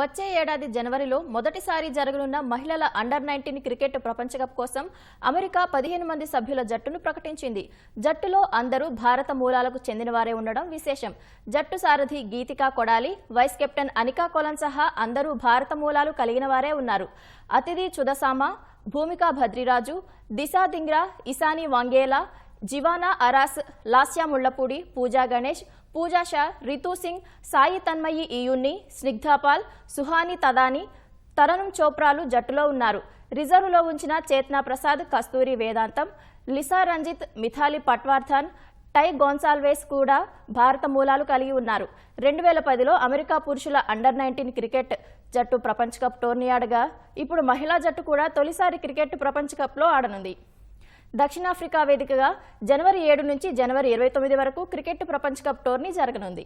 వచ్చే ఏడాది జనవరిలో మొదటిసారి జరగనున్న మహిళల అండర్ నైన్టీన్ క్రికెట్ ప్రపంచ కప్ కోసం అమెరికా పదిహేను మంది సభ్యుల జట్టును ప్రకటించింది. జట్టులో అందరూ భారత మూలాలకు చెందినవారే ఉండడం విశేషం. జట్టు సారథి గీతికా కొడాలి వైస్ కెప్టెన్ అనికా కొలన్ సహా అందరూ భారత మూలాలు కలిగిన వారే ఉన్నారు. అతిథి చుదసామ భూమికా భద్రిరాజు దిశా దింగ్రా ఇసాని వాంగేలా జివానా అరాస్ లాస్యా ముళ్ళపూడి పూజా గణేష్ పూజా షా రితూ సింగ్ సాయి తన్మయి ఈయున్ని స్నిగ్ధాపాల్ సుహాని తదాని తరణం చోప్రాలు జట్టులో ఉన్నారు. రిజర్వ్లో ఉంచిన చేత్నా ప్రసాద్ కస్తూరి వేదాంతం లిసా రంజిత్ మిథాలి పట్వార్థాన్ టై గోన్సాల్వేస్ కూడా భారత మూలాలు కలిగి ఉన్నారు. రెండు వేల పదిలో అమెరికా పురుషుల అండర్ నైన్టీన్ క్రికెట్ జట్టు ప్రపంచ కప్ టోర్నీ ఆడగా ఇప్పుడు మహిళా జట్టు కూడా తొలిసారి క్రికెట్ ప్రపంచ కప్లో ఆడనుంది. దక్షిణాఫ్రికా వేదికగా జనవరి ఏడు నుంచి జనవరి ఇరవై తొమ్మిది వరకు క్రికెట్ ప్రపంచ కప్ టోర్నీ జరగనుంది.